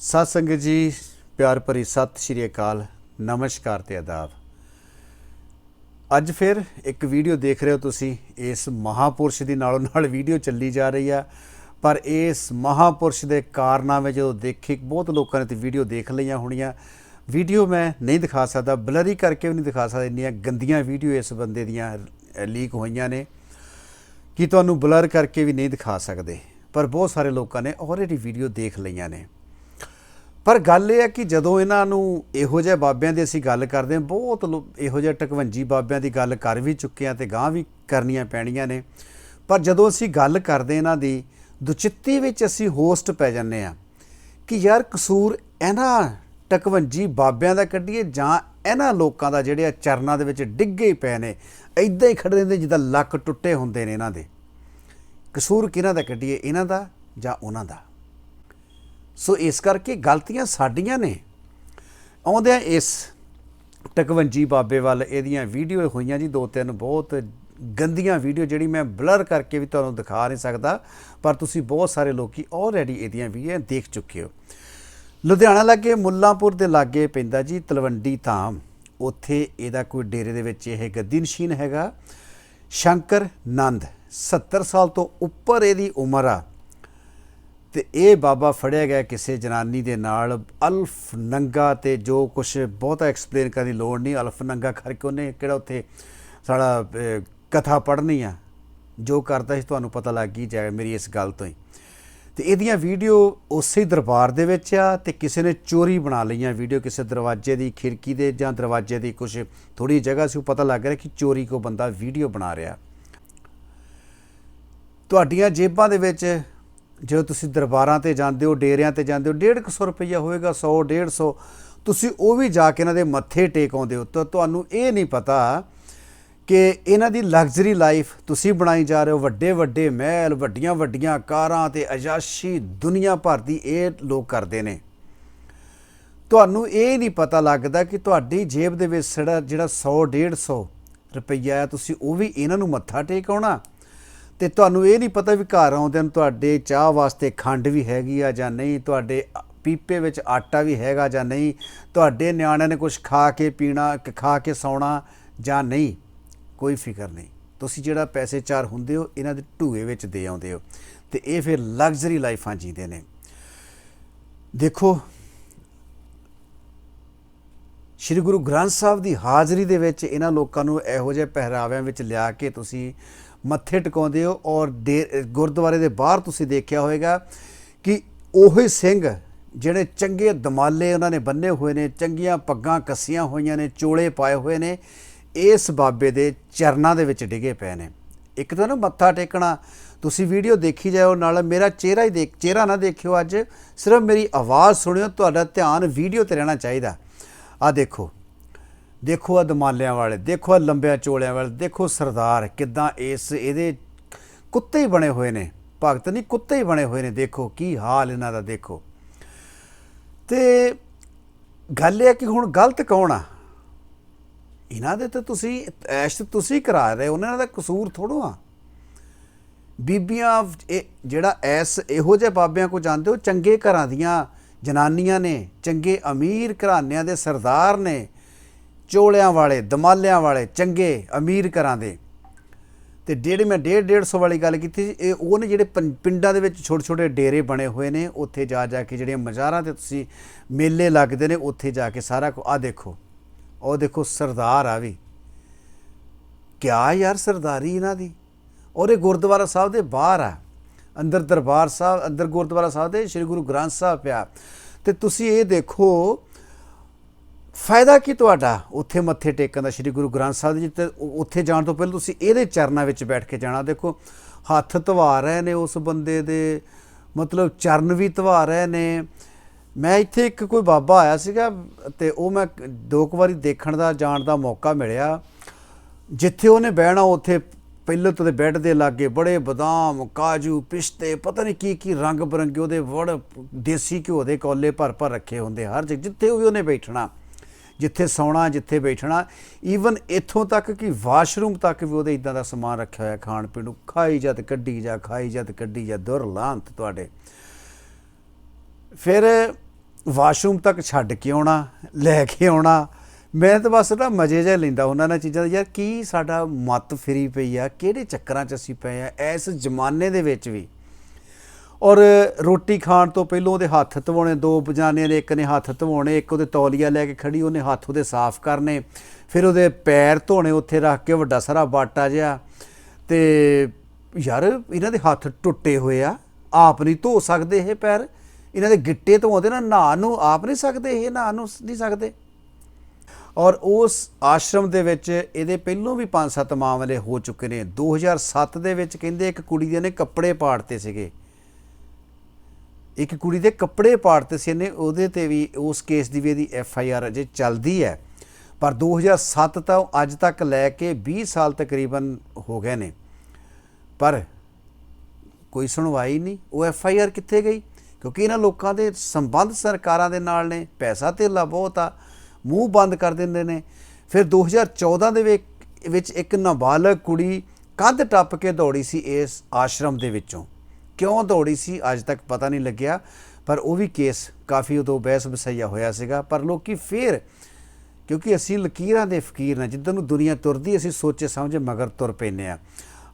ਸਤਿ ਸੰਗਤ ਜੀ, ਪਿਆਰ ਭਰੀ ਸਤਿ ਸ਼੍ਰੀ ਅਕਾਲ, ਨਮਸਕਾਰ ਤੇ ਆਦਾਬ। ਅੱਜ ਫਿਰ ਇੱਕ ਵੀਡੀਓ ਦੇਖ ਰਹੇ ਹੋ ਤੁਸੀਂ, ਇਸ ਮਹਾਪੁਰਸ਼ ਦੀ ਨਾਲੋਂ ਨਾਲ ਵੀਡੀਓ ਚੱਲੀ ਜਾ ਰਹੀ ਆ, ਪਰ ਇਸ ਮਹਾਪੁਰਸ਼ ਦੇ ਕਾਰਨਾਮੇ ਜਦੋਂ ਦੇਖੇ, ਬਹੁਤ ਲੋਕਾਂ ਨੇ ਤੇ ਵੀਡੀਓ ਦੇਖ ਲਈਆਂ ਹੋਣੀਆਂ। ਵੀਡੀਓ ਮੈਂ ਨਹੀਂ ਦਿਖਾ ਸਕਦਾ, ਬਲਰੀ ਕਰਕੇ ਵੀ ਨਹੀਂ ਦਿਖਾ ਸਕਦਾ, ਇੰਨੀਆਂ ਗੰਦੀਆਂ ਵੀਡੀਓ ਇਸ ਬੰਦੇ ਦੀਆਂ ਲੀਕ ਹੋਈਆਂ ਨੇ, ਕਿ ਤੁਹਾਨੂੰ ਬਲਰ ਕਰਕੇ ਵੀ ਨਹੀਂ ਦਿਖਾ ਸਕਦੇ। ਪਰ ਬਹੁਤ ਸਾਰੇ ਲੋਕਾਂ ਨੇ ਆਲਰੇਡੀ ਵੀਡੀਓ ਦੇਖ ਲਈਆਂ ਨੇ। ਪਰ ਗੱਲ ਇਹ ਹੈ ਕਿ ਜਦੋਂ ਇਹਨਾਂ ਨੂੰ ਇਹੋ ਜਿਹੇ ਬਾਬਿਆਂ ਦੀ ਅਸੀਂ ਗੱਲ ਕਰਦੇ ਹਾਂ, ਬਹੁਤ ਲੋ- ਇਹੋ ਜਿਹੇ ਟਕਵੰਜੀ ਬਾਬਿਆਂ ਦੀ ਗੱਲ ਕਰ ਵੀ ਚੁੱਕੇ ਹਾਂ ਤੇ ਗਾਂ ਵੀ ਕਰਨੀਆਂ ਪੈਣੀਆਂ ਨੇ। ਪਰ ਜਦੋਂ ਅਸੀਂ ਗੱਲ ਕਰਦੇ ਇਹਨਾਂ ਦੀ, ਦੁਚਿੱਤੀ ਵਿੱਚ ਅਸੀਂ ਹੋਸਟ ਪੈ ਜਾਂਦੇ ਆ ਕਿ ਯਾਰ ਕਸੂਰ ਇਹਨਾਂ ਟਕਵੰਜੀ ਬਾਬਿਆਂ ਦਾ ਕੱਢੀਏ ਜਾਂ ਇਹਨਾਂ ਲੋਕਾਂ ਦਾ ਜਿਹੜੇ ਆ ਚਰਨਾਂ ਦੇ ਵਿੱਚ ਡਿੱਗੇ ਹੀ ਪਏ ਨੇ ਐਦਾਂ ਹੀ ਖੜੇ ਰਹਿੰਦੇ ਜਿੱਦਾਂ ਲੱਕ ਟੁੱਟੇ ਹੁੰਦੇ ਨੇ ਇਹਨਾਂ ਦੇ। ਕਸੂਰ ਕਿਹਨਾਂ ਦਾ ਕੱਢੀਏ, ਇਹਨਾਂ ਦਾ ਜਾਂ ਉਹਨਾਂ ਦਾ? ਸੋ ਇਸ ਕਰਕੇ ਗਲਤੀਆਂ ਸਾਡੀਆਂ ਨੇ। ਆਉਂਦਿਆਂ ਇਸ ਟਕਵੰਜੀ ਬਾਬੇ ਵੱਲ ਇਹਦੀਆਂ ਵੀਡੀਓ ਹੋਈਆਂ ਜੀ, ਦੋ ਤਿੰਨ ਬਹੁਤ ਗੰਦੀਆਂ ਵੀਡੀਓ ਜਿਹੜੀ ਮੈਂ ਬਲਰ ਕਰਕੇ ਵੀ ਤੁਹਾਨੂੰ ਦਿਖਾ ਨਹੀਂ ਸਕਦਾ, ਪਰ ਤੁਸੀਂ ਬਹੁਤ ਸਾਰੇ ਲੋਕੀ ਆਲਰੇਡੀ ਇਹਦੀਆਂ ਵੀਡੀਓ ਦੇਖ ਚੁੱਕੇ ਹੋ। ਲੁਧਿਆਣਾ ਲਾਗੇ ਮੁੱਲਾਂਪੁਰ ਦੇ ਲਾਗੇ ਪੈਂਦਾ ਜੀ ਤਲਵੰਡੀ ਧਾਮ। ਉੱਥੇ ਇਹਦਾ ਕੋਈ ਡੇਰੇ ਦੇ ਵਿੱਚ ਇਹ ਗੱਦੀ ਨਸ਼ੀਨ ਹੈਗਾ। ਸ਼ੰਕਰ ਨੰਦ 70 ਸਾਲ ਤੋਂ ਉੱਪਰ ਇਹਦੀ ਉਮਰ ਆ। ਤੇ ਇਹ ਬਾਬਾ ਫੜਿਆ ਗਿਆ ਕਿਸੇ ਜਨਾਨੀ ਦੇ ਨਾਲ, ਅਲਫ ਨੰਗਾ ਤੇ ਜੋ ਕੁਝ ਬਹੁਤਾ ਐਕਸਪਲੇਨ ਕਰਨ ਦੀ ਲੋੜ ਨਹੀਂ, ਅਲਫ ਨੰਗਾ ਕਰਕੇ ਉਹਨੇ ਕਿਹੜਾ ਉੱਥੇ ਸਾਡਾ ਕਥਾ ਪੜ੍ਹਨੀ ਆ, ਜੋ ਕਰਦਾ ਸੀ ਤੁਹਾਨੂੰ ਪਤਾ ਲੱਗ ਹੀ ਜਾਏ ਮੇਰੀ ਇਸ ਗੱਲ ਤੋਂ ਹੀ। ਤੇ ਇਹਦੀਆਂ ਵੀਡੀਓ ਉਸੇ ਦਰਬਾਰ ਦੇ ਵਿੱਚ ਆ ਤੇ ਕਿਸੇ ਨੇ ਚੋਰੀ ਬਣਾ ਲਈਆਂ ਵੀਡੀਓ ਕਿਸੇ ਦਰਵਾਜ਼ੇ ਦੀ ਖਿੜਕੀ ਦੇ ਜਾਂ ਦਰਵਾਜ਼ੇ ਦੀ ਕੁਝ ਥੋੜੀ ਜਗ੍ਹਾ ਸੀ, ਉਹ ਪਤਾ ਲੱਗ ਰਿਹਾ ਕਿ ਚੋਰੀ ਕੋ ਬੰਦਾ ਵੀਡੀਓ ਬਣਾ ਰਿਹਾ। ਤੁਹਾਡੀਆਂ ਜੇਬਾਂ ਦੇ ਵਿੱਚ ਜਦੋਂ ਤੁਸੀਂ ਦਰਬਾਰਾਂ ਤੇ ਜਾਂਦੇ ਹੋ, ਡੇਰਿਆਂ ਤੇ ਜਾਂਦੇ ਹੋ 150 ਰੁਪਈਆ ਹੋਏਗਾ 100 150 ਤੁਸੀਂ ਉਹ ਵੀ ਜਾ ਕੇ ਇਹਨਾਂ ਦੇ ਮੱਥੇ ਟੇਕ ਆਉਂਦੇ ਹੋ। ਤਾਂ ਤੁਹਾਨੂੰ ਇਹ ਨਹੀਂ ਪਤਾ ਕਿ ਇਹਨਾਂ ਦੀ ਲਗਜ਼ਰੀ ਲਾਈਫ ਤੁਸੀਂ ਬਣਾਈ ਜਾ ਰਹੇ ਹੋ। ਵੱਡੇ ਵੱਡੇ ਮਹਿਲ, ਵੱਡੀਆਂ ਵੱਡੀਆਂ ਕਾਰਾਂ ਤੇ ਅਜਾਸ਼ੀ ਦੁਨੀਆ ਭਰ ਦੀ ਇਹ ਲੋਕ ਕਰਦੇ ਨੇ। ਤੁਹਾਨੂੰ ਇਹ ਨਹੀਂ ਪਤਾ ਲੱਗਦਾ ਕਿ ਤੁਹਾਡੀ ਜੇਬ ਦੇ ਵਿੱਚ ਜਿਹੜਾ ਜਿਹੜਾ 100 150 ਰੁਪਈਆ ਆ ਤੁਸੀਂ ਉਹ ਵੀ ਇਹਨਾਂ ਨੂੰ ਮੱਥਾ ਟੇਕ ਆਉਣਾ। ਤੇ ਤੁਹਾਨੂੰ ਇਹ ਨਹੀਂ ਪਤਾ ਵੀ ਘਰ ਆਉਂਦੇ ਨੂੰ ਤੁਹਾਡੇ ਚਾਹ ਵਾਸਤੇ ਖੰਡ ਵੀ ਹੈਗੀ ਆ ਜਾਂ ਨਹੀਂ, ਤੁਹਾਡੇ ਪੀਪੇ ਵਿੱਚ ਆਟਾ ਵੀ ਹੈਗਾ ਜਾਂ ਨਹੀਂ, ਤੁਹਾਡੇ ਨਿਆਣਿਆਂ ਨੇ ਕੁਝ ਖਾ ਕੇ ਪੀਣਾ ਖਾ ਕੇ ਸੌਣਾ ਜਾਂ ਨਹੀਂ, ਕੋਈ ਫਿਕਰ ਨਹੀਂ। ਤੁਸੀਂ ਜਿਹੜਾ ਪੈਸੇ ਚਾਰ ਹੁੰਦੇ ਹੋ, ਇਹਨਾਂ ਦੇ ਢੂਏ ਵਿੱਚ ਦੇ ਆਉਂਦੇ ਹੋ ਤੇ ਇਹ ਫਿਰ ਲਗਜ਼ਰੀ ਲਾਈਫਾਂ ਜੀਂਦੇ ਨੇ। ਦੇਖੋ, ਸ਼੍ਰੀ ਗੁਰੂ ਗ੍ਰੰਥ ਸਾਹਿਬ ਦੀ ਹਾਜ਼ਰੀ ਦੇ ਵਿੱਚ ਇਹਨਾਂ ਲੋਕਾਂ ਨੂੰ ਇਹੋ ਜਿਹੇ ਪਹਿਰਾਵਿਆਂ ਵਿੱਚ ਲਿਆ ਕੇ ਤੁਸੀਂ ਮੱਥੇ ਟਿਕਾਉਂਦੇ ਹੋ ਔਰ ਡੇ- ਗੁਰਦੁਆਰੇ ਦੇ ਬਾਹਰ ਤੁਸੀਂ ਦੇਖਿਆ ਹੋਵੇਗਾ ਕਿ ਉਹੀ ਸਿੰਘ ਜਿਹੜੇ ਚੰਗੇ ਦਮਾਲੇ ਉਹਨਾਂ ਨੇ ਬੰਨੇ ਹੋਏ ਨੇ, ਚੰਗੀਆਂ ਪੱਗਾਂ ਕੱਸੀਆਂ ਹੋਈਆਂ ਨੇ, ਚੋਲੇ ਪਾਏ ਹੋਏ ਨੇ, ਇਸ ਬਾਬੇ ਦੇ ਚਰਨਾਂ ਦੇ ਵਿੱਚ ਡਿੱਗੇ ਪਏ ਨੇ। ਇੱਕ ਤਾਂ ਨਾ ਮੱਥਾ ਟੇਕਣਾ, ਤੁਸੀਂ ਵੀਡੀਓ ਦੇਖੀ ਜਾਓ, ਨਾਲ ਮੇਰਾ ਚਿਹਰਾ ਹੀ ਦੇਖ, ਚਿਹਰਾ ਨਾ ਦੇਖਿਓ ਅੱਜ, ਸਿਰਫ ਮੇਰੀ ਆਵਾਜ਼ ਸੁਣਿਓ, ਤੁਹਾਡਾ ਧਿਆਨ ਵੀਡੀਓ ਤੇ ਰਹਿਣਾ ਚਾਹੀਦਾ। ਆ ਦੇਖੋ ਦੇਖੋ ਆ ਦਮਾਲਿਆਂ ਵਾਲੇ, ਦੇਖੋ ਆ ਲੰਬਿਆਂ ਚੋਲਿਆਂ ਵਾਲੇ, ਦੇਖੋ ਸਰਦਾਰ ਕਿਦਾਂ ਇਸ ਇਹਦੇ ਕੁੱਤੇ ਹੀ ਬਣੇ ਹੋਏ ਨੇ, ਭਗਤ ਨਹੀਂ, ਕੁੱਤੇ ਹੀ ਬਣੇ ਹੋਏ ਨੇ, ਦੇਖੋ ਕੀ ਹਾਲ ਇਹਨਾਂ ਦਾ ਦੇਖੋ। ਤੇ ਗੱਲ ਇਹ ਕਿ ਹੁਣ ਗਲਤ ਕੌਣ ਆ? ਇਹਨਾਂ ਦੇ ਤਾਂ ਤੁਸੀਂ ਐਸ਼ ਤੁਸੀਂ ਕਰਾ ਰਹੇ ਹੋ, ਉਹਨਾਂ ਦਾ ਕਸੂਰ ਥੋੜੋ ਆ। ਬੀਬੀਆਂ ਇਹ ਜਿਹੜਾ ਐਸ ਇਹੋ ਜਿਹੇ ਬਾਬਿਆਂ ਕੋ ਜਾਂਦੇ ਹੋ, ਚੰਗੇ ਘਰਾਂ ਦੀਆਂ ਜਨਾਨੀਆਂ ਨੇ, ਚੰਗੇ ਅਮੀਰ ਘਰਾਣਿਆਂ ਦੇ ਸਰਦਾਰ ਨੇ ਚੋਲਿਆਂ ਵਾਲੇ, ਦਮਾਲਿਆਂ ਵਾਲੇ, ਚੰਗੇ ਅਮੀਰ ਘਰਾਂ ਦੇ। ਤੇ ਡੇਢ, ਮੈਂ ਡੇਢ 150 ਵਾਲੀ ਗੱਲ ਕੀਤੀ ਸੀ, ਇਹ ਉਹ ਨੇ ਜਿਹੜੇ ਪੰ- ਪਿੰਡਾਂ ਦੇ ਵਿੱਚ ਛੋਟੇ ਛੋਟੇ ਡੇਰੇ ਬਣੇ ਹੋਏ ਨੇ, ਉੱਥੇ ਜਾ ਜਾ ਕੇ ਜਿਹੜੀਆਂ ਮਜ਼ਾਰਾਂ ਤੇ ਤੁਸੀਂ ਮੇਲੇ ਲੱਗਦੇ ਨੇ, ਉੱਥੇ ਜਾ ਕੇ ਸਾਰਾ ਕੁ ਆ ਦੇਖੋ, ਉਹ ਦੇਖੋ ਸਰਦਾਰ ਆ ਵੀ। ਕਿਆ ਯਾਰ ਸਰਦਾਰੀ ਇਹਨਾਂ ਦੀ? ਔਰ ਇਹ ਗੁਰਦੁਆਰਾ ਸਾਹਿਬ ਦੇ ਬਾਹਰ ਆ। ਅੰਦਰ ਦਰਬਾਰ ਸਾਹਿਬ, ਅੰਦਰ ਗੁਰਦੁਆਰਾ ਸਾਹਿਬ ਦੇ, ਸ੍ਰੀ ਗੁਰੂ ਗ੍ਰੰਥ ਸਾਹਿਬ ਪਿਆ। ਤੇ ਤੁਸੀਂ ਇਹ ਦੇਖੋ ਫਾਇਦਾ ਕੀ ਤੁਹਾਡਾ? ਉੱਥੇ ਮੱਥੇ ਟੇਕਣ ਦਾ, ਸ੍ਰੀ ਗੁਰੂ ਗ੍ਰੰਥ ਸਾਹਿਬ ਜੀ ਜਿੱਤੇ ਉੱਥੇ ਜਾਣ ਤੋਂ ਪਹਿਲਾਂ ਤੁਸੀਂ ਇਹਦੇ ਚਰਨਾਂ ਵਿੱਚ ਬੈਠ ਕੇ ਜਾਣਾ। ਦੇਖੋ, ਹੱਥ ਧਵਾ ਰਹੇ ਨੇ ਉਸ ਬੰਦੇ ਦੇ, ਮਤਲਬ ਚਰਨ ਵੀ ਧਵਾ ਰਹੇ ਨੇ। ਮੈਂ ਇੱਥੇ ਇੱਕ ਕੋਈ ਬਾਬਾ ਆਇਆ ਸੀਗਾ ਤੇ ਉਹ ਮੈਂ ਦੋ ਕੁ ਵਾਰੀ ਦੇਖਣ ਦਾ, ਜਾਣ ਦਾ ਮੌਕਾ ਮਿਲਿਆ। ਜਿੱਥੇ ਉਹਨੇ ਬਹਿਣਾ, ਉੱਥੇ ਪਹਿਲੇ ਤੋਂ ਦੇ ਬੈੱਡ ਦੇ ਲਾਗੇ ਬੜੇ ਬਦਾਮ, ਕਾਜੂ, ਪਿਸਤੇ, ਪਤਾ ਨਹੀਂ ਕੀ ਕੀ ਰੰਗ ਬਰੰਗੇ ਉਹਦੇ ਵੜ, ਦੇਸੀ ਘਿਓ ਦੇ ਕੋਲੇ ਭਰ ਭਰ ਰੱਖੇ ਹੁੰਦੇ ਹਰ ਜਗ੍ਹਾ। ਜਿੱਥੇ ਵੀ ਉਹਨੇ ਬੈਠਣਾ ਜਿੱਥੇ ਸੌਣਾ, ਜਿੱਥੇ ਬੈਠਣਾ ਈਵਨ ਇੱਥੋਂ ਤੱਕ ਕਿ ਵਾਸ਼ਰੂਮ ਤੱਕ ਵੀ ਉਹਦੇ ਇਦਾਂ ਦਾ ਸਮਾਨ ਰੱਖਿਆ ਹੋਇਆ ਖਾਣ ਪੀਣ ਨੂੰ। ਖਾਈ ਜਦ ਕੱਢੀ ਜਾ, ਖਾਈ ਜਦ ਕੱਢੀ ਜਾ ਦੁਰ ਲਾਂਤ ਤੁਹਾਡੇ। ਫਿਰ ਵਾਸ਼ਰੂਮ ਤੱਕ ਛੱਡ ਕੇ ਆਉਣਾ, ਲੈ ਕੇ ਆਉਣਾ, ਮੈਂ ਤਾਂ ਬਸ ਨਾ ਮਜ਼ੇ ਜਿਹਾ ਲੈਂਦਾ ਉਹਨਾਂ ਨਾਲ ਚੀਜ਼ਾਂ ਦਾ। ਯਾਰ ਕੀ ਸਾਡਾ ਮੱਤ ਫਿਰੀ ਪਈ ਆ? ਕਿਹੜੇ ਚੱਕਰਾਂ 'ਚ ਅਸੀਂ ਪਏ ਆ? ਇਸ ਜ਼ਮਾਨੇ ਦੇ ਵਿੱਚ ਵੀ ਔਰ ਰੋਟੀ ਖਾਣ ਤੋਂ ਪਹਿਲਾਂ ਉਹਦੇ ਹੱਥ ਧਵਾਉਣੇ ਦੋ ਬਜਾਨੇ ਨੇ, ਇੱਕ ਨੇ ਹੱਥ ਧਵਾਉਣੇ ਇੱਕ ਉਹਦੇ ਤੌਲੀਆ ਲੈ ਕੇ ਖੜੀ, ਉਹਨੇ ਹੱਥ ਉਹਦੇ ਸਾਫ਼ ਕਰਨੇ, ਫਿਰ ਉਹਦੇ ਪੈਰ ਧੋਣੇ, ਉੱਥੇ ਰੱਖ ਕੇ ਵੱਡਾ ਸਾਰਾ ਬਾਟਾ ਜਿਹਾ। ਤੇ ਯਾਰ, ਇਹਨਾਂ ਦੇ ਹੱਥ ਟੁੱਟੇ ਹੋਏ ਆ, ਆਪ ਨਹੀਂ ਧੋ ਸਕਦੇ ਇਹ ਪੈਰ। ਇਹਨਾਂ ਦੇ ਗਿੱਟੇ ਧੋਉਂਦੇ ਨਾ ਨਹਾ ਨੂੰ ਆਪ ਨਹੀਂ ਸਕਦੇ ਇਹ ਨਹਾ ਨੂੰ ਨਹੀਂ ਸਕਦੇ। ਔਰ ਉਸ ਆਸ਼ਰਮ ਦੇ ਵਿੱਚ ਇਹਦੇ ਪਹਿਲੋਂ ਵੀ 5-7 ਮਾਮਲੇ ਹੋ ਚੁੱਕੇ ਨੇ। 2007 ਦੇ ਵਿੱਚ ਕਹਿੰਦੇ ਇੱਕ ਕੁੜੀ ਦੇ ਨੇ ਕੱਪੜੇ ਪਾੜਤੇ ਸੀਗੇ। ਇੱਕ ਕੁੜੀ ਦੇ ਕੱਪੜੇ ਪਾੜਤੇ ਸੀ ਇਹਨੇ, ਉਹਦੇ ਤੇ ਵੀ ਉਸ ਕੇਸ ਦੀ ਵੀ ਇਹਦੀ ਐਫ ਆਈ ਆਰ ਅਜੇ ਚੱਲਦੀ ਹੈ। ਪਰ 2007 ਤੋਂ ਅੱਜ ਤੱਕ ਲੈ ਕੇ 20 ਸਾਲ ਤਕਰੀਬਨ ਹੋ ਗਏ ਨੇ। ਪਰ ਕੋਈ ਸੁਣਵਾਈ ਨਹੀਂ, ਉਹ ਐਫ ਆਈ ਆਰ ਕਿੱਥੇ ਗਈ? ਕਿਉਂਕਿ ਇਹਨਾਂ ਲੋਕਾਂ ਦੇ ਸੰਬੰਧ ਸਰਕਾਰਾਂ ਦੇ ਨਾਲ ਨੇ, ਪੈਸਾ ਧੇਲਾ ਬਹੁਤ ਆ, ਮੂੰਹ ਬੰਦ ਕਰ ਦਿੰਦੇ ਨੇ। ਫਿਰ 2014 ਦੇ ਵਿੱਚ- ਵਿੱਚ ਇੱਕ ਨਾਬਾਲਗ ਕੁੜੀ ਕੰਧ ਟੱਪ ਕੇ ਦੌੜੀ ਸੀ ਇਸ ਆਸ਼ਰਮ ਦੇ ਵਿੱਚੋਂ। ਕਿਉਂ ਦੌੜੀ ਸੀ, ਅੱਜ ਤੱਕ ਪਤਾ ਨਹੀਂ ਲੱਗਿਆ, ਪਰ ਉਹ ਵੀ ਕੇਸ ਕਾਫੀ ਉਦੋਂ ਬਹਿਸ ਬਸਈਆ ਹੋਇਆ ਸੀਗਾ, ਪਰ ਲੋਕੀ ਫੇਰ, ਕਿਉਂਕਿ ਅਸੀਂ ਲਕੀਰਾਂ ਦੇ ਫਕੀਰ ਨੇ, ਜਿੱਦਾਂ ਨੂੰ ਦੁਨੀਆ ਤੁਰਦੀ, ਅਸੀਂ ਸੋਚੇ ਸਮਝੇ ਮਗਰ ਤੁਰ ਪੈਨੇ ਆ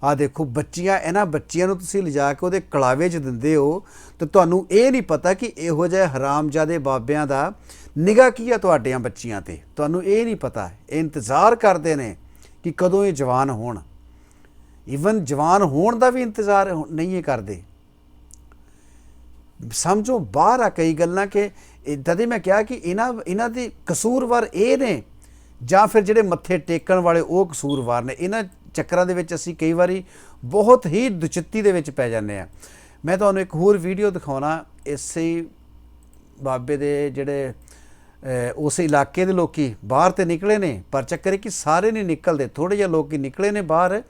ਆ ਦੇਖੋ, ਬੱਚੀਆਂ, ਇਹਨਾਂ ਬੱਚੀਆਂ ਨੂੰ ਤੁਸੀਂ ਲਿਜਾ ਕੇ ਉਹਦੇ ਕਲਾਵੇ 'ਚ ਦਿੰਦੇ ਹੋ, ਤੇ ਤੁਹਾਨੂੰ ਇਹ ਨਹੀਂ ਪਤਾ ਕਿ ਇਹੋ ਜਿਹੇ ਹਰਾਮਜ਼ਾਦੇ ਬਾਬਿਆਂ ਦਾ ਨਿਗਾਹ ਕੀ ਆ ਤੁਹਾਡੀਆਂ ਬੱਚੀਆਂ ਤੇ। ਤੁਹਾਨੂੰ ਇਹ ਨਹੀਂ ਪਤਾ, ਇਹ ਇੰਤਜ਼ਾਰ ਕਰਦੇ ਨੇ ਕਿ ਕਦੋਂ ਇਹ ਜਵਾਨ ਹੋਣ। ਈਵਨ ਜਵਾਨ ਹੋਣ ਦਾ ਵੀ ਇੰਤਜ਼ਾਰ, ਨਹੀਂ ਇਹ ਕਰਦੇ। ਸਮਝੋ, ਬਾਹਰ ਆ ਕਈ ਗੱਲਾਂ ਕਿ ਇਦਾਂ ਮੈਂ ਕਿਹਾ ਕਿ ਇਹਨਾਂ ਇਹਨਾਂ ਦੇ ਕਸੂਰਵਾਰ ਇਹ ਨੇ, ਜਾਂ ਫਿਰ ਜਿਹੜੇ ਮੱਥੇ ਟੇਕਣ ਵਾਲੇ ਉਹ ਕਸੂਰਵਾਰ ਨੇ। ਇਹਨਾਂ ਚੱਕਰਾਂ ਦੇ ਵਿੱਚ ਅਸੀਂ ਕਈ ਵਾਰੀ ਬਹੁਤ ਹੀ ਦੁਚਿੱਤੀ ਦੇ ਵਿੱਚ ਪੈ ਜਾਂਦੇ ਆ ਮੈਂ ਤੁਹਾਨੂੰ ਇੱਕ ਹੋਰ ਵੀਡੀਓ ਦਿਖਾਉਣਾ। ਇਸੇ ਬਾਬੇ ਦੇ ਜਿਹੜੇ ਉਸ ਇਲਾਕੇ ਦੇ ਲੋਕੀ ਬਾਹਰ ਤੇ ਨਿਕਲੇ ਨੇ, ਪਰ ਚੱਕਰ ਇਹ ਕਿ ਸਾਰੇ ਨਹੀਂ ਨਿਕਲਦੇ। ਥੋੜੇ ਜਿਹੇ ਲੋਕੀ ਨਿਕਲੇ ਨੇ ਬਾਹਰ।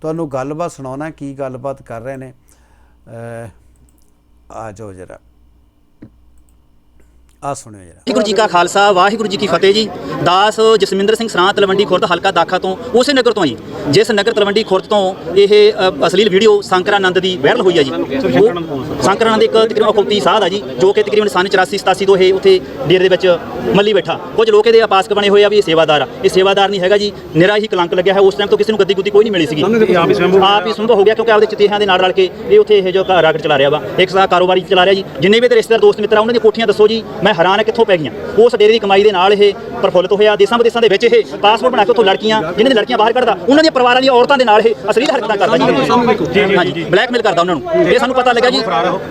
ਤੁਹਾਨੂੰ ਗੱਲਬਾਤ ਸੁਣਾਉਣਾ, ਕੀ ਗੱਲਬਾਤ ਕਰ ਰਹੇ ਨੇ। ആചോചര ਆ ਆ ਸੁਣਿਓ ਜਰਾ। ਵਾਹਿਗੁਰੂ ਜੀ ਕਾ ਖਾਲਸਾ ਵਾਹਿਗੁਰੂ ਜੀ ਕੀ ਫਤਿਹ ਜੀ। ਦਾਸ ਜਸਮਿੰਦਰ ਸਿੰਘ ਸਰਾਂ ਤਲਵੰਡੀ ਖੁਰਦ ਹਲਕਾ ਦਾਖਾ ਤੋਂ ਉਸੇ ਨਗਰ ਤੋਂ ਜੀ। ਜਿਸ ਨਗਰ ਤਲਵੰਡੀ ਖੁਰਦ ਤੋਂ ਇਹ ਅ, ਅਸਲੀਲ ਵੀਡੀਓ ਸ਼ੰਕਰਾਨੰਦ ਦੀ ਵਾਇਰਲ ਹੋਈ ਹੈ ਜੀ। ਉਹ ਸ਼ੰਕਰਾਨੰਦ ਇੱਕ ਤਕਰੀਬਨ ਅਕੌਤੀ ਸਾਧ ਆ ਜੀ ਜੋ ਕਿ ਤਕਰੀਬਨ ਸੰਨ 84 87 ਤੋਂ ਇਹ ਉੱਥੇ ਡੇਰੇ ਦੇ ਵਿੱਚ ਮੱਲੀ ਬੈਠਾ। ਕੁਝ ਲੋਕ ਇਹਦੇ ਆਪਾਸਕ ਬਣੇ ਹੋਏ ਆ ਵੀ ਇਹ ਸੇਵਾਦਾਰ ਆ। ਇਹ ਸੇਵਾਦਾਰ ਨਹੀਂ ਹੈਗਾ ਜੀ ਨਿਰਾ ਹੀ ਕਲੰਕ ਲੱਗਿਆ ਹੈ ਉਸ ਟਾਈਮ ਤੋਂ ਕਿਸੇ ਨੂੰ ਗੱਦੀ ਗੁੱਦੀ ਕੋਈ ਨਹੀਂ ਮਿਲੀ ਸੀਗੀ। ਆਪ ਹੀ ਸੰਭਵ ਹੋ ਗਿਆ ਕਿਉਂਕਿ ਆਪਦੇ ਚਿੱਤਿਆਂ ਦੇ ਨਾਲ ਰਲ ਕੇ ਇਹ ਉੱਥੇ ਇਹ ਜੋ ਰਾਕਟ ਚਲਾ ਰਿਹਾ ਵਾ। ਇੱਕ ਸਾ ਕਾਰੋਬਾਰੀ ਚਲਾ ਰਿਹਾ ਜੀ। ਜਿੰਨੇ ਵੀ ਤੇ ਰਿਸ਼ਤੇਦਾਰ ਦੋਸਤ ਮਿੱਤਰ ਆ ਉਹਨਾਂ ਦੀਆਂ ਕੋਠੀਆਂ ਦੱਸੋ ਜੀ। ਮੈਂ ਹੈਰਾਨ ਆ ਕਿੱਥੋਂ ਪੈ ਗਈਆਂ। ਉਸ ਡੇਰੇ ਦੀ ਕਮਾਈ ਦੇ ਨਾਲ ਇਹ ਪ੍ਰਫੁੱਲਤ ਹੋਇਆ ਦੇਸਾਂ ਵਿਦੇਸਾਂ ਦੇ ਵਿੱਚ ਇਹ ਪਾਸਪੋਰਟ ਬਣਾ ਕੇ ਉੱਥੋਂ ਲੜਕੀਆਂ ਜਿਨ੍ਹਾਂ ਦੀ ਲੜਕੀਆਂ ਬਾਹਰ ਕੱਢਦਾ ਉਹਨਾਂ ਦੀਆਂ ਪਰਿਵਾਰਾਂ ਦੀਆਂ ਔਰਤਾਂ ਦੇ ਨਾਲ ਇਹ ਅਸਲੀ ਹਰਕਤਾਂ ਕਰਦਾ ਜੀ। ਹਾਂਜੀ ਬਲੈਕਮੇਲ ਕਰਦਾ ਉਹਨਾਂ ਨੂੰ। ਇਹ ਸਾਨੂੰ ਪਤਾ ਲੱਗਾ ਜੀ।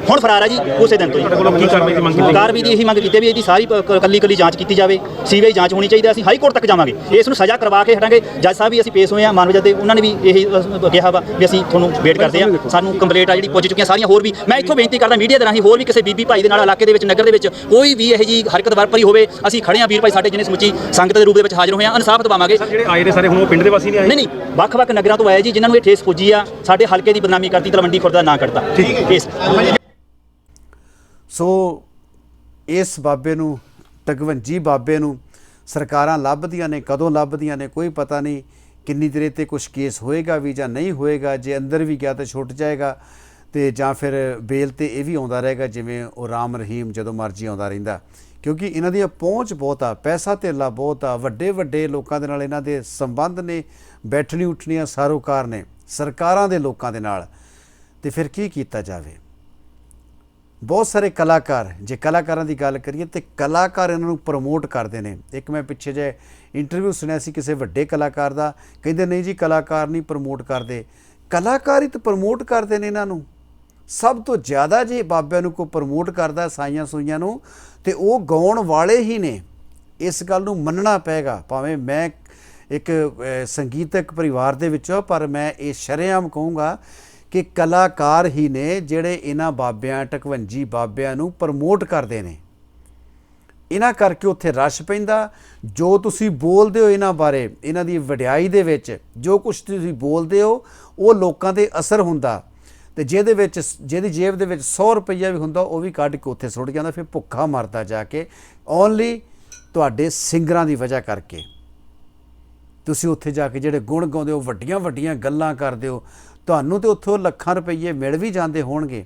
ਹੁਣ ਫਰਾਰ ਹੈ ਜੀ ਉਸੇ ਦਿਨ ਤੋਂ ਜੀ ਕੀ ਕਾਰਵਾਈ ਦੀ ਮੰਗ ਕੀਤੀ? ਕਾਰਵਾਈ ਦੀ ਇਹੀ ਮੰਗ ਕੀਤੀ ਵੀ ਇਹਦੀ ਸਾਰੀ ਕੱਲੀ ਕੱਲੀ ਜਾਂਚ ਕੀਤੀ ਜਾਵੇ। ਸੀਬੀਆਈ ਜਾਂਚ ਹੋਣੀ ਚਾਹੀਦੀ ਅਸੀਂ ਹਾਈ ਕੋਰਟ ਤੱਕ ਜਾਵਾਂਗੇ। ਇਸ ਨੂੰ ਸਜ਼ਾ ਕਰਵਾ ਕੇ ਹਟਾਂਗੇ। ਜੱਜ ਸਾਹਿਬ ਵੀ ਅਸੀਂ ਪੇਸ਼ ਹੋਏ ਆ ਮਾਨਵ ਜੱਜ ਦੇ ਉਹਨਾਂ ਨੇ ਵੀ ਇਹੀ ਕਿਹਾ ਵਾ ਵੀ ਅਸੀਂ ਤੁਹਾਨੂੰ ਵੇਟ ਕਰਦੇ ਆ। ਸਾਨੂੰ ਕੰਪਲੇਂਟ ਆ ਜਿਹੜੀ ਪੁੱਜ ਚੁੱਕੀਆਂ ਸਾਰੀਆਂ ਹੋਰ ਵੀ। ਮੈਂ ਇੱਥੋਂ ਬੇਨਤੀ ਕਰਦਾ ਮੀਡੀਆ ਦੇ ਰਾਹੀਂ ਹੋਰ ਵੀ ਕਿਸੇ ਬੀਬੀ ਭਾਈ ਦੇ ਨਾਲ ਇਲਾਕੇ ਦੇ ਵਿੱਚ ਨਗਰ ਦੇ ਵਿੱਚ ਕੋਈ ਵੀ ਇਹੋ ਜੀ ਹਰਕਤ ਵਰਪਰੀ ਹੋਵੇ ਅਸੀਂ ਖੜੇ ਆ। ਵੀਰ ਭਾਈ ਸਾਡੇ ਜਿਹਨੇ ਸਮੁੱਚੀ ਸੰਗਤ ਦੇ ਰੂਪ ਦੇ ਵਿੱਚ ਹਾਜ਼ਰ ਹੋਏ ਆ ਇਨਸਾਫ ਦਿਵਾਵਾਂਗੇ। ਜਿਹੜੇ ਆਏ ਨੇ ਸਾਰੇ ਹੁਣ ਉਹ ਪਿੰਡ ਦੇ ਵਾਸੀ ਨਹੀਂ ਆਏ? ਨਹੀਂ ਨਹੀਂ ਵੱਖ-ਵੱਖ ਨਗਰਾਂ ਤੋਂ ਆਏ ਜੀ ਜਿਨ੍ਹਾਂ ਨੂੰ ਇਹ ਠੇਸ ਪੁੱਜੀ ਆ ਸਾਡੇ ਹਲਕੇ ਦੀ ਬਦਨਾਮੀ ਕਰਤੀ ਤਲਵੰਡੀ ਖੁਰਦ ਦਾ ਨਾਂ ਇਸ ਸੋ ਇਸ ਬਾਬੇ ਨੂੰ ਟਗਵੰਜੀ ਬਾਬੇ ਨੂੰ ਸਰਕਾਰਾਂ ਲੱਭਦੀਆਂ ਨੇ ਕਦੋਂ ਲੱਭਦੀਆਂ ਨੇ ਕੋਈ ਪਤਾ ਨਹੀਂ ਕਿੰਨੀ ਦੇਰ ਤੇ ਕੁਝ ਕੇਸ ਹੋਏਗਾ ਵੀ ਜਾਂ ਨਹੀਂ ਹੋਏਗਾ ਜੇ ਅੰਦਰ ਵੀ ਗਿਆ ਤਾਂ ਛੁੱਟ ਜਾਏਗਾ ਤੇ ਜਾਂ ਫਿਰ ਬੇਲ ਤੇ ਇਹ ਵੀ ਆਉਂਦਾ ਰਹੇਗਾ ਜਿਵੇਂ ਉਹ ਰਾਮ ਰਹੀਮ ਜਦੋਂ ਮਰਜ਼ੀ ਆਉਂਦਾ ਰਹਿੰਦਾ। ਕਿਉਂਕਿ ਇਹਨਾਂ ਦੀ ਪਹੁੰਚ ਬਹੁਤ ਆ, ਪੈਸਾ ਧੇਲਾ ਬਹੁਤ ਆ, ਵੱਡੇ ਵੱਡੇ ਲੋਕਾਂ ਦੇ ਨਾਲ ਇਹਨਾਂ ਦੇ ਸੰਬੰਧ ਨੇ, ਬੈਠਣੀ ਉੱਠਣੀਆਂ ਸਾਰੋਕਾਰ ਨੇ, ਸਰਕਾਰਾਂ ਦੇ ਲੋਕਾਂ ਦੇ ਨਾਲ। ਤੇ ਫਿਰ ਕੀ ਕੀਤਾ ਜਾਵੇ? ਬਹੁਤ ਸਾਰੇ ਕਲਾਕਾਰ, ਜੇ ਕਲਾਕਾਰਾਂ ਦੀ ਗੱਲ ਕਰੀਏ ਤੇ ਕਲਾਕਾਰ ਇਹਨਾਂ ਨੂੰ ਪ੍ਰਮੋਟ ਕਰਦੇ ਨੇ। ਇੱਕ ਮੈਂ ਪਿੱਛੇ ਜੇ ਇੰਟਰਵਿਊ ਸੁਣਿਆ ਸੀ ਕਿਸੇ ਵੱਡੇ ਕਲਾਕਾਰ ਦਾ, ਕਹਿੰਦੇ ਨਹੀਂ ਜੀ ਕਲਾਕਾਰ ਨਹੀਂ ਪ੍ਰਮੋਟ ਕਰਦੇ। ਕਲਾਕਾਰ ਹੀ ਤਾਂ ਪ੍ਰਮੋਟ ਕਰਦੇ ਨੇ ਇਹਨਾਂ ਨੂੰ। ਸਭ ਤੋਂ ਜ਼ਿਆਦਾ ਜੇ ਬਾਬਿਆਂ ਨੂੰ ਕੋ ਪ੍ਰਮੋਟ ਕਰਦਾ ਸਾਈਆਂ ਸੂਈਆਂ ਨੂੰ, ਤੇ ਉਹ ਗਾਉਣ ਵਾਲੇ ਹੀ ਨੇ। ਇਸ ਗੱਲ ਨੂੰ ਮੰਨਣਾ ਪਏਗਾ। ਭਾਵੇਂ ਮੈਂ ਇੱਕ ਸੰਗੀਤਕ ਪਰਿਵਾਰ ਦੇ ਵਿੱਚੋਂ, ਪਰ ਮੈਂ ਇਹ ਸ਼ਰੇਆਮ ਕਹੂੰਗਾ ਕਿ ਕਲਾਕਾਰ ਹੀ ਨੇ ਜਿਹੜੇ ਇਹਨਾਂ ਬਾਬਿਆਂ, ਟਕਵੰਜੀ ਬਾਬਿਆਂ ਨੂੰ ਪ੍ਰਮੋਟ ਕਰਦੇ ਨੇ। ਇਹਨਾਂ ਕਰਕੇ ਉੱਥੇ ਰਸ਼ ਪੈਂਦਾ। ਜੋ ਤੁਸੀਂ ਬੋਲਦੇ ਹੋ ਇਹਨਾਂ ਬਾਰੇ, ਇਹਨਾਂ ਦੀ ਵਡਿਆਈ ਦੇ ਵਿੱਚ, ਜੋ ਕੁਝ ਤੁਸੀਂ ਬੋਲਦੇ ਹੋ, ਉਹ ਲੋਕਾਂ ਤੇ ਅਸਰ ਹੁੰਦਾ। ਤੇ ਜਿਹਦੇ ਵਿੱਚ ਜਿਹਦੀ ਜੇਬ ਦੇ ਵਿੱਚ 100 ਰੁਪਈਆ ਵੀ ਹੁੰਦਾ, ਉਹ ਵੀ ਕੱਢ ਕੇ ਉੱਥੇ ਸੁੱਟ ਜਾਂਦਾ, ਫਿਰ ਭੁੱਖਾ ਮਰਦਾ ਜਾ ਕੇ। ਓਨਲੀ ਤੁਹਾਡੇ ਸਿੰਗਰਾਂ ਦੀ ਵਜ੍ਹਾ ਕਰਕੇ। ਤੁਸੀਂ ਉੱਥੇ ਜਾ ਕੇ ਜਿਹੜੇ ਗੁਣ ਗਾਉਂਦੇ ਹੋ, ਵੱਡੀਆਂ ਵੱਡੀਆਂ ਗੱਲਾਂ ਕਰਦੇ ਹੋ, ਤੁਹਾਨੂੰ ਤੇ ਉੱਥੋਂ ਲੱਖਾਂ ਰੁਪਏ ਮਿਲ ਵੀ ਜਾਂਦੇ ਹੋਣਗੇ।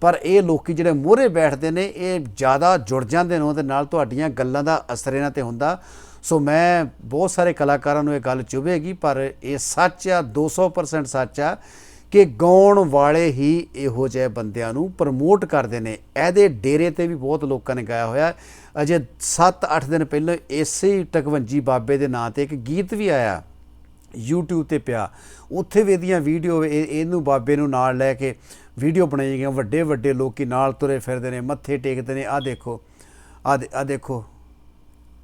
ਪਰ ਇਹ ਲੋਕੀ ਜਿਹੜੇ ਮੋਹਰੇ ਬੈਠਦੇ ਨੇ, ਇਹ ਜ਼ਿਆਦਾ ਜੁੜ ਜਾਂਦੇ ਨੇ, ਉਹਦੇ ਨਾਲ ਤੁਹਾਡੀਆਂ ਗੱਲਾਂ ਦਾ ਅਸਰ ਇਹਨਾਂ ਤੇ ਹੁੰਦਾ। ਸੋ ਮੈਂ ਬਹੁਤ ਸਾਰੇ ਕਲਾਕਾਰਾਂ ਨੂੰ ਇਹ ਗੱਲ ਚੁਭੇਗੀ, ਪਰ ਇਹ ਸੱਚ ਆ 200% ਸੱਚ ਆ। ਕਿ ਗਾਉਣ ਵਾਲੇ ਹੀ ਇਹੋ ਜਿਹੇ ਬੰਦਿਆਂ ਨੂੰ ਪ੍ਰਮੋਟ ਕਰਦੇ ਨੇ। ਇਹਦੇ ਡੇਰੇ ਤੇ ਵੀ ਬਹੁਤ ਲੋਕਾਂ ਨੇ ਗਾਇਆ ਹੋਇਆ। ਅਜੇ 7-8 ਦਿਨ ਪਹਿਲਾਂ ਇਸੇ ਟਕਵੰਜੀ ਬਾਬੇ ਦੇ ਨਾਂ ਤੇ ਇੱਕ ਗੀਤ ਵੀ ਆਇਆ। YouTube ਤੇ ਪਿਆ। ਉੱਥੇ ਵੀ ਇਹਦੀਆਂ ਵੀਡੀਓ ਇਹ- ਇਹਨੂੰ ਬਾਬੇ ਨੂੰ ਨਾਲ ਲੈ ਕੇ ਵੀਡੀਓ ਬਣਾਈ ਗਈਆਂ। ਵੱਡੇ ਵੱਡੇ ਲੋਕੀ ਨਾਲ ਤੁਰੇ ਫਿਰਦੇ ਨੇ, ਮੱਥੇ ਟੇਕਦੇ ਨੇ। ਆਹ ਦੇਖੋ, ਆਹ ਆਹ ਦੇਖੋ।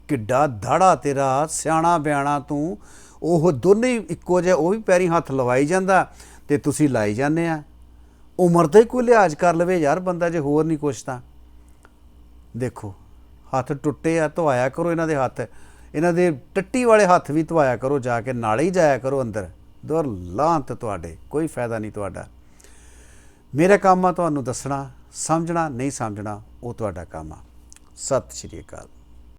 ਕਿੱਡਾ ਦਾੜਾ ਤੇਰਾ, ਸਿਆਣਾ ਬਿਆਣਾ ਤੂੰ। ਉਹ ਦੋਨੇ ਇੱਕੋ ਜਿਹਾ, ਉਹ ਵੀ ਪੈਰੀ ਹੱਥ ਲਵਾਈ ਜਾਂਦਾ। ਤੇ ਤੁਸੀਂ ਲਾਈ ਜਾਂਦੇ ਆ। ਉਮਰ ਦਾ ਹੀ ਕੋਈ ਲਿਹਾਜ਼ ਕਰ ਲਵੇ ਯਾਰ ਬੰਦਾ ਜੇ ਹੋਰ ਨਹੀਂ ਕੁਛ ਤਾਂ। ਦੇਖੋ, ਹੱਥ ਟੁੱਟੇ ਆ ਧਵਾਇਆ ਕਰੋ ਇਹਨਾਂ ਦੇ ਹੱਥ। ਇਹਨਾਂ ਦੇ ਟੱਟੀ ਵਾਲੇ ਹੱਥ ਵੀ ਧਵਾਇਆ ਕਰੋ, ਜਾ ਕੇ ਨਾਲੇ ਹੀ ਜਾਇਆ ਕਰੋ ਅੰਦਰ। ਦਰ ਲਾਂਤ ਤੁਹਾਡੇ, ਕੋਈ ਫਾਇਦਾ ਨਹੀਂ ਤੁਹਾਡਾ। ਮੇਰਾ ਕੰਮ ਆ ਤੁਹਾਨੂੰ ਦੱਸਣਾ, ਸਮਝਣਾ, ਨਹੀਂ ਸਮਝਣਾ, ਉਹ ਤੁਹਾਡਾ ਕੰਮ ਆ। ਸਤਿ ਸ਼੍ਰੀ ਅਕਾਲ।